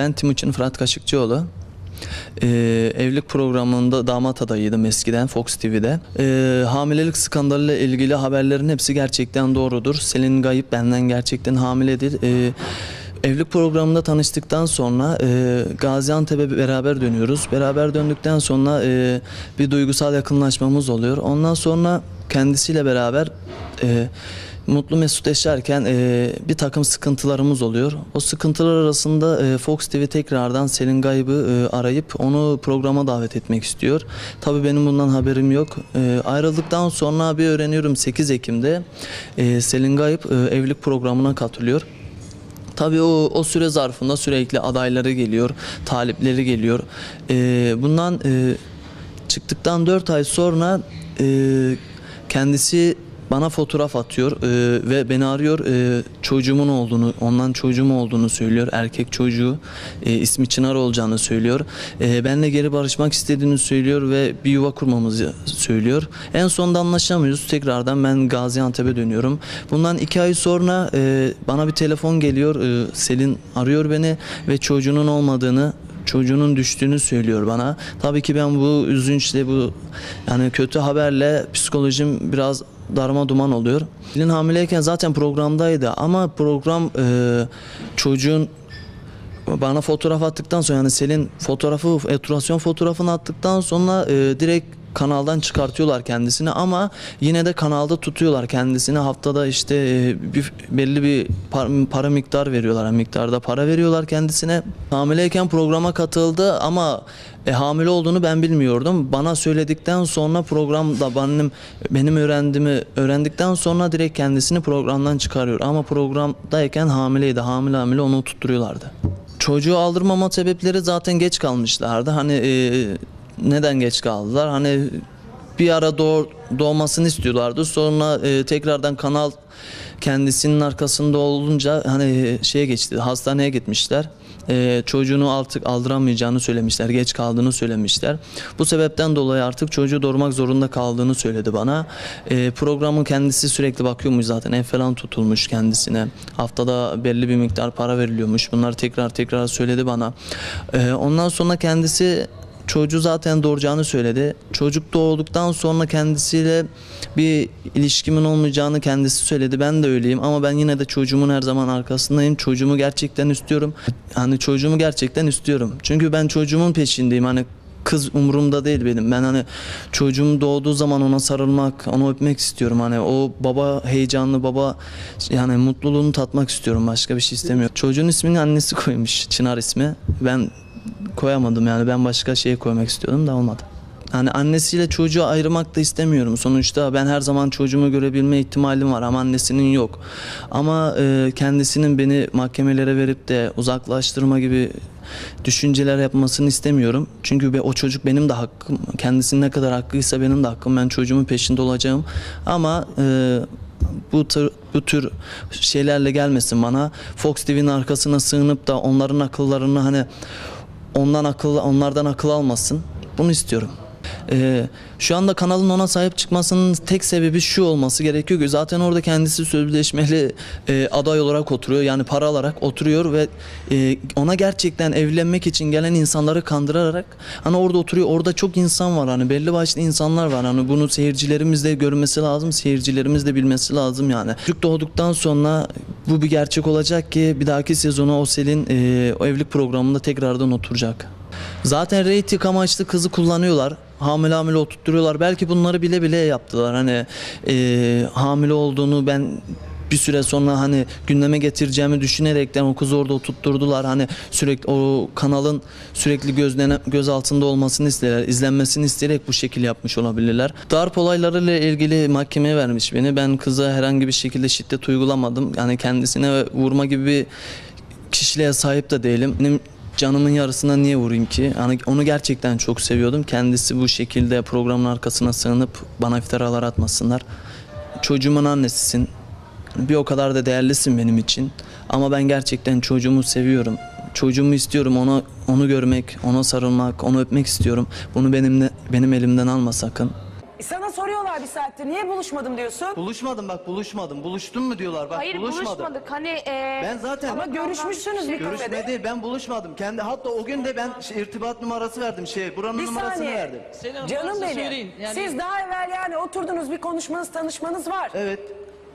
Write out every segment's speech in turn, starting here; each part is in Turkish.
Ben Timuçin Fırat Kaşıkçıoğlu. Ee, evlilik programında damat adayıydım eskiden Fox TV'de. Ee, hamilelik skandalıyla ilgili haberlerin hepsi gerçekten doğrudur. Selin Gayip benden gerçekten hamiledir. Ee, evlilik programında tanıştıktan sonra e, Gaziantep'e beraber dönüyoruz. Beraber döndükten sonra e, bir duygusal yakınlaşmamız oluyor. Ondan sonra kendisiyle beraber e, mutlu mesut yaşarken e, bir takım sıkıntılarımız oluyor. O sıkıntılar arasında e, Fox TV tekrardan Selin Gayb'ı e, arayıp onu programa davet etmek istiyor. Tabii benim bundan haberim yok. E, ayrıldıktan sonra bir öğreniyorum 8 Ekim'de e, Selin Gayb e, evlilik programına katılıyor. Tabii o, o süre zarfında sürekli adayları geliyor, talipleri geliyor. Ee, bundan e, çıktıktan 4 ay sonra e, kendisi bana fotoğraf atıyor e, ve beni arıyor. E, çocuğumun olduğunu, ondan çocuğum olduğunu söylüyor. Erkek çocuğu e, ismi Çınar olacağını söylüyor. E, benle geri barışmak istediğini söylüyor ve bir yuva kurmamızı söylüyor. En sonunda anlaşamıyoruz. Tekrardan ben Gaziantep'e dönüyorum. Bundan iki ay sonra e, bana bir telefon geliyor. E, Selin arıyor beni ve çocuğunun olmadığını çocuğunun düştüğünü söylüyor bana. Tabii ki ben bu üzünçle bu yani kötü haberle psikolojim biraz darma duman oluyor. Selin hamileyken zaten programdaydı ama program e, çocuğun bana fotoğraf attıktan sonra yani Selin fotoğrafı etrasyon fotoğrafını attıktan sonra e, direkt kanaldan çıkartıyorlar kendisini ama yine de kanalda tutuyorlar kendisini. Haftada işte e, bir, belli bir par- para miktar veriyorlar miktarda para veriyorlar kendisine. Hamileyken programa katıldı ama e, hamile olduğunu ben bilmiyordum. Bana söyledikten sonra programda benim benim öğrendiğimi öğrendikten sonra direkt kendisini programdan çıkarıyor. Ama programdayken hamileydi. Hamile hamile onu tutturuyorlardı. Çocuğu aldırmama sebepleri zaten geç kalmışlardı. Hani e, neden geç kaldılar? Hani bir ara doğ, doğmasını istiyorlardı. Sonra e, tekrardan kanal kendisinin arkasında olunca hani şeye geçti. Hastaneye gitmişler. E, çocuğunu artık aldıramayacağını söylemişler. Geç kaldığını söylemişler. Bu sebepten dolayı artık çocuğu doğurmak zorunda kaldığını söyledi bana. E, programın kendisi sürekli bakıyormuş zaten. Ev falan tutulmuş kendisine. Haftada belli bir miktar para veriliyormuş. Bunları tekrar tekrar söyledi bana. E, ondan sonra kendisi çocuğu zaten doğuracağını söyledi. Çocuk doğduktan sonra kendisiyle bir ilişkimin olmayacağını kendisi söyledi. Ben de öyleyim ama ben yine de çocuğumun her zaman arkasındayım. Çocuğumu gerçekten istiyorum. Hani çocuğumu gerçekten istiyorum. Çünkü ben çocuğumun peşindeyim. Hani kız umurumda değil benim. Ben hani çocuğum doğduğu zaman ona sarılmak, onu öpmek istiyorum. Hani o baba heyecanlı baba yani mutluluğunu tatmak istiyorum. Başka bir şey istemiyorum. Çocuğun ismini annesi koymuş. Çınar ismi. Ben koyamadım yani ben başka şey koymak istiyordum da olmadı. Yani annesiyle çocuğu ayırmak da istemiyorum. Sonuçta ben her zaman çocuğumu görebilme ihtimalim var ama annesinin yok. Ama e, kendisinin beni mahkemelere verip de uzaklaştırma gibi düşünceler yapmasını istemiyorum. Çünkü be- o çocuk benim de hakkım. Kendisinin ne kadar hakkıysa benim de hakkım. Ben çocuğumun peşinde olacağım. Ama e, bu tür bu tür şeylerle gelmesin bana. Fox TV'nin arkasına sığınıp da onların akıllarını hani ondan akıl onlardan akıl almasın. Bunu istiyorum. Ee, şu anda kanalın ona sahip çıkmasının tek sebebi şu olması gerekiyor ki zaten orada kendisi sözleşmeli e, aday olarak oturuyor yani para alarak oturuyor ve e, ona gerçekten evlenmek için gelen insanları kandırarak hani orada oturuyor orada çok insan var hani belli başlı insanlar var hani bunu seyircilerimiz de görmesi lazım seyircilerimiz de bilmesi lazım yani. Çocuk doğduktan sonra bu bir gerçek olacak ki bir dahaki sezona o Selin e, o evlilik programında tekrardan oturacak. Zaten reyting amaçlı kızı kullanıyorlar. Hamile hamile oturtturuyorlar. Belki bunları bile bile yaptılar. Hani e, hamile olduğunu ben bir süre sonra hani gündeme getireceğimi düşünerekten o kızı orada oturtturdular. Hani sürekli o kanalın sürekli gözlene, göz altında olmasını isterler, izlenmesini isteyerek bu şekil yapmış olabilirler. Darp olaylarıyla ilgili mahkemeye vermiş beni. Ben kıza herhangi bir şekilde şiddet uygulamadım. Yani kendisine vurma gibi bir kişiliğe sahip de değilim. Benim canımın yarısına niye vurayım ki? Yani onu gerçekten çok seviyordum. Kendisi bu şekilde programın arkasına sığınıp bana iftiralar atmasınlar. Çocuğumun annesisin. Bir o kadar da değerlisin benim için. Ama ben gerçekten çocuğumu seviyorum. Çocuğumu istiyorum. Onu onu görmek, ona sarılmak, onu öpmek istiyorum. Bunu benimle benim elimden alma sakın. Sana soruyorlar bir saattir niye buluşmadım diyorsun? Buluşmadım bak buluşmadım. Buluştun mu diyorlar bak Hayır buluşmadım. buluşmadık. Hani e, Ben zaten Ama görüşmüşsünüz bir kafede. görüşmedi ben buluşmadım. Kendi hatta o gün de ben şey, irtibat numarası verdim şey buranın Bir numarasını saniye. verdim. Selam, Canım varsa benim. söyleyin. Yani- Siz daha evvel yani oturdunuz bir konuşmanız tanışmanız var. Evet.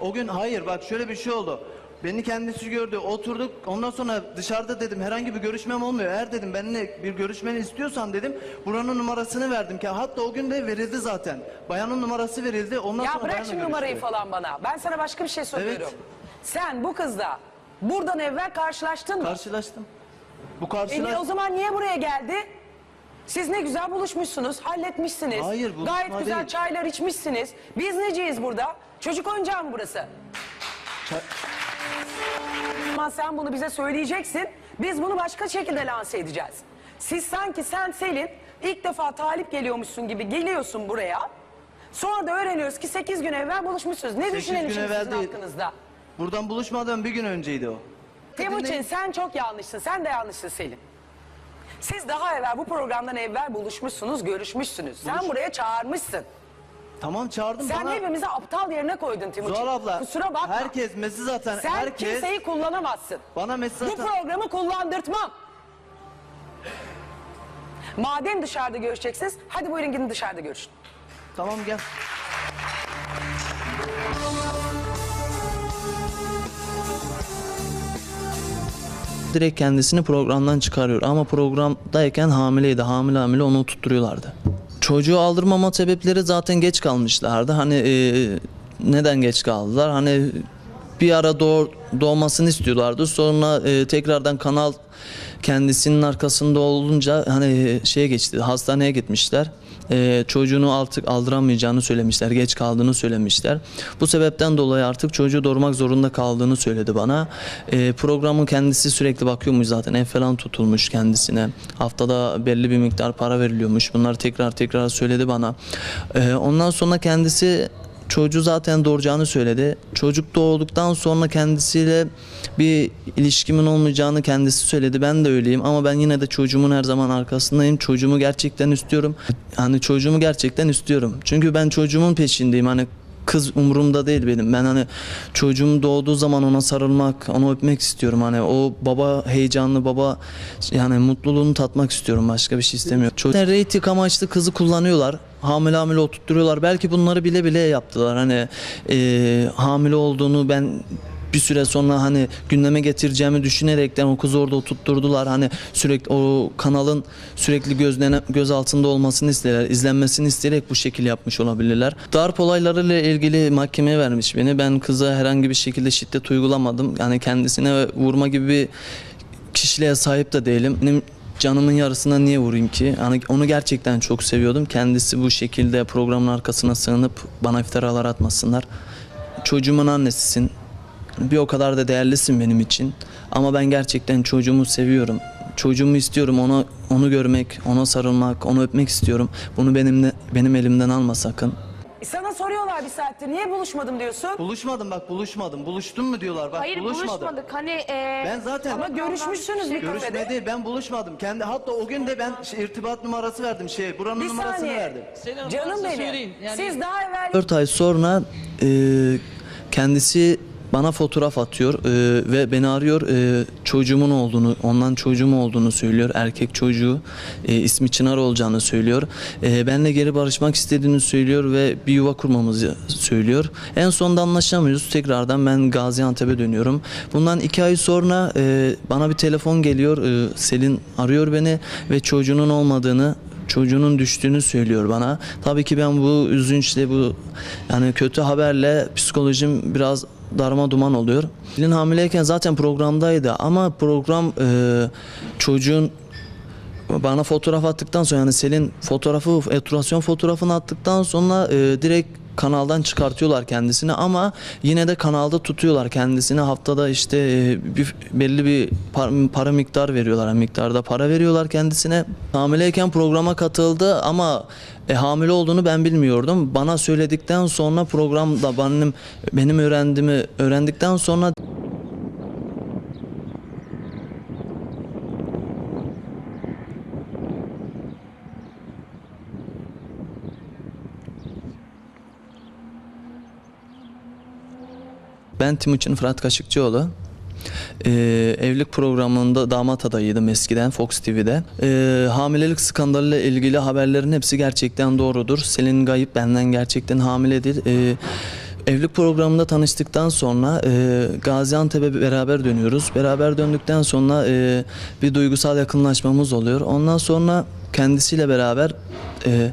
O gün hayır bak şöyle bir şey oldu. Beni kendisi gördü. Oturduk. Ondan sonra dışarıda dedim herhangi bir görüşmem olmuyor. Eğer dedim benimle bir görüşmeni istiyorsan dedim buranın numarasını verdim ki hatta o gün de verildi zaten. Bayanın numarası verildi. Ondan Ya sonra bırak şimdi numarayı falan bana. Ben sana başka bir şey soruyorum. Evet. Sen bu kızla buradan evvel karşılaştın mı? Karşılaştım. Bu E karşılaş... niye- o zaman niye buraya geldi? Siz ne güzel buluşmuşsunuz, halletmişsiniz. Hayır, Gayet güzel değil. çaylar içmişsiniz. Biz neciyiz burada? Çocuk oyuncağı mı burası? Ama sen bunu bize söyleyeceksin. Biz bunu başka şekilde lanse edeceğiz. Siz sanki sen Selin ilk defa talip geliyormuşsun gibi geliyorsun buraya. Sonra da öğreniyoruz ki 8 gün evvel buluşmuşsunuz. Ne Sekiz düşünelim gün şimdi evvel sizin değil. hakkınızda? Buradan buluşmadan bir gün önceydi o. Timuçin sen çok yanlışsın. Sen de yanlışsın Selin. Siz daha evvel bu programdan evvel buluşmuşsunuz, görüşmüşsünüz. Sen buraya çağırmışsın. Tamam çağırdım Sen bana. hepimizi aptal yerine koydun Timuçin. Zuhal abla. Kusura bakma. Herkes mesaj zaten. Sen herkes kimseyi kullanamazsın. bana mesaj Bu atan- programı kullandırtmam. Madem dışarıda görüşeceksiniz, hadi buyurun gidin dışarıda görüşün. Tamam gel. Direkt kendisini programdan çıkarıyor ama programdayken hamileydi. Hamile hamile onu tutturuyorlardı. Çocuğu aldırmama sebepleri zaten geç kalmışlardı. Hani e, neden geç kaldılar? Hani bir ara doğ, doğmasını istiyorlardı. Sonra e, tekrardan kanal kendisinin arkasında olunca hani şeye geçti. Hastaneye gitmişler. E, çocuğunu artık aldıramayacağını söylemişler. Geç kaldığını söylemişler. Bu sebepten dolayı artık çocuğu doğurmak zorunda kaldığını söyledi bana. E, programın kendisi sürekli bakıyormuş zaten. Ev falan tutulmuş kendisine. Haftada belli bir miktar para veriliyormuş. Bunları tekrar tekrar söyledi bana. E, ondan sonra kendisi Çocuğu zaten doğuracağını söyledi. Çocuk doğduktan sonra kendisiyle bir ilişkimin olmayacağını kendisi söyledi. Ben de öyleyim ama ben yine de çocuğumun her zaman arkasındayım. Çocuğumu gerçekten istiyorum. Hani çocuğumu gerçekten istiyorum. Çünkü ben çocuğumun peşindeyim. Hani kız umurumda değil benim. Ben hani çocuğum doğduğu zaman ona sarılmak, onu öpmek istiyorum. Hani o baba heyecanlı baba yani mutluluğunu tatmak istiyorum. Başka bir şey istemiyorum. Çocuk reyting amaçlı kızı kullanıyorlar. Hamile hamile oturtturuyorlar. Belki bunları bile bile yaptılar. Hani e, hamile olduğunu ben bir süre sonra hani gündeme getireceğimi düşünerekten o kızı orada oturtturdular. Hani sürekli o kanalın sürekli gözlene, göz altında olmasını isterler, izlenmesini isteyerek bu şekil yapmış olabilirler. Darp olaylarıyla ilgili mahkemeye vermiş beni. Ben kıza herhangi bir şekilde şiddet uygulamadım. Yani kendisine vurma gibi bir kişiliğe sahip de değilim. Benim canımın yarısına niye vurayım ki? Yani onu gerçekten çok seviyordum. Kendisi bu şekilde programın arkasına sığınıp bana iftiralar atmasınlar. Çocuğumun annesisin. Bir o kadar da değerlisin benim için. Ama ben gerçekten çocuğumu seviyorum. Çocuğumu istiyorum. Onu onu görmek, ona sarılmak, onu öpmek istiyorum. Bunu benimle benim elimden alma sakın. E Sana soruyorlar bir saattir niye buluşmadım diyorsun? Buluşmadım bak buluşmadım. Buluştun mu diyorlar bak hayır buluşmadık. Hani e, Ben zaten Ama görüşmüşsünüz bir kafede. görüşmedi ben buluşmadım. Kendi hatta o gün de ben şey, irtibat numarası verdim şey buranın Bir numarasını saniye. verdim. Canım benim. Siz daha evvel 4 ay sonra e, kendisi bana fotoğraf atıyor e, ve beni arıyor. E, çocuğumun olduğunu, ondan çocuğum olduğunu söylüyor. Erkek çocuğu. E, ismi Çınar olacağını söylüyor. E, benle geri barışmak istediğini söylüyor ve bir yuva kurmamızı söylüyor. En sonunda anlaşamıyoruz. Tekrardan ben Gaziantep'e dönüyorum. Bundan iki ay sonra e, bana bir telefon geliyor. E, Selin arıyor beni ve çocuğunun olmadığını çocuğunun düştüğünü söylüyor bana. Tabii ki ben bu üzünçle bu yani kötü haberle psikolojim biraz darma duman oluyor. Selin hamileyken zaten programdaydı ama program e, çocuğun bana fotoğraf attıktan sonra yani Selin fotoğrafı etrasyon fotoğrafını attıktan sonra e, direkt kanaldan çıkartıyorlar kendisini ama yine de kanalda tutuyorlar kendisini. Haftada işte e, bir, belli bir para, para miktar veriyorlar miktarda para veriyorlar kendisine. Hamileyken programa katıldı ama e, hamile olduğunu ben bilmiyordum. Bana söyledikten sonra programda benim benim öğrendiğimi öğrendikten sonra Ben Timuçin Fırat Kaşıkçıoğlu. Ee, evlilik programında damat adayıydım eskiden Fox TV'de. Ee, hamilelik skandalıyla ilgili haberlerin hepsi gerçekten doğrudur. Selin Gayip benden gerçekten hamiledir. Ee, evlilik programında tanıştıktan sonra e, Gaziantep'e beraber dönüyoruz. Beraber döndükten sonra e, bir duygusal yakınlaşmamız oluyor. Ondan sonra kendisiyle beraber e,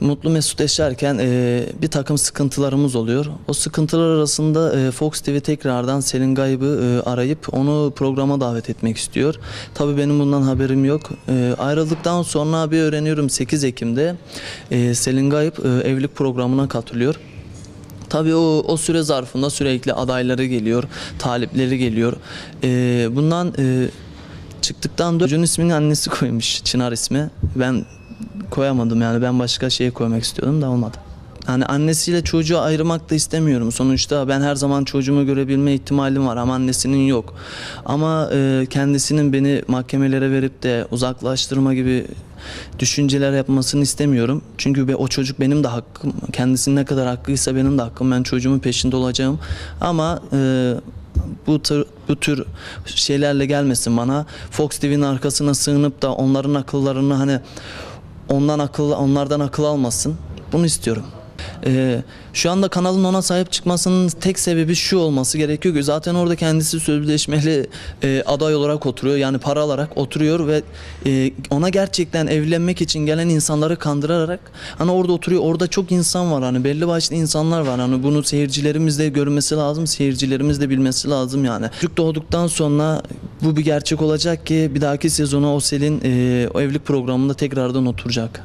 mutlu mesut yaşarken e, bir takım sıkıntılarımız oluyor. O sıkıntılar arasında e, Fox TV tekrardan Selin Gayb'ı e, arayıp onu programa davet etmek istiyor. Tabii benim bundan haberim yok. E, ayrıldıktan sonra bir öğreniyorum 8 Ekim'de e, Selin Gayb e, evlilik programına katılıyor. Tabii o, o süre zarfında sürekli adayları geliyor, talipleri geliyor. E, bundan e, çıktıktan çocuğun ismini annesi koymuş, Çınar ismi. Ben koyamadım yani ben başka şeye koymak istiyordum da olmadı. Yani annesiyle çocuğu ayırmak da istemiyorum. Sonuçta ben her zaman çocuğumu görebilme ihtimalim var ama annesinin yok. Ama e, kendisinin beni mahkemelere verip de uzaklaştırma gibi düşünceler yapmasını istemiyorum. Çünkü o çocuk benim de hakkım. Kendisinin ne kadar hakkıysa benim de hakkım. Ben çocuğumun peşinde olacağım. Ama e, bu tür, bu tür şeylerle gelmesin bana. Fox TV'nin arkasına sığınıp da onların akıllarını hani ondan akıl onlardan akıl almasın. Bunu istiyorum. Ee, şu anda kanalın ona sahip çıkmasının tek sebebi şu olması gerekiyor ki zaten orada kendisi sözleşmeli e, aday olarak oturuyor. Yani para alarak oturuyor ve e, ona gerçekten evlenmek için gelen insanları kandırarak hani orada oturuyor. Orada çok insan var hani belli başlı insanlar var. Hani bunu seyircilerimiz de görmesi lazım seyircilerimiz de bilmesi lazım yani. Çocuk doğduktan sonra bu bir gerçek olacak ki bir dahaki sezona o Selin e, o evlilik programında tekrardan oturacak.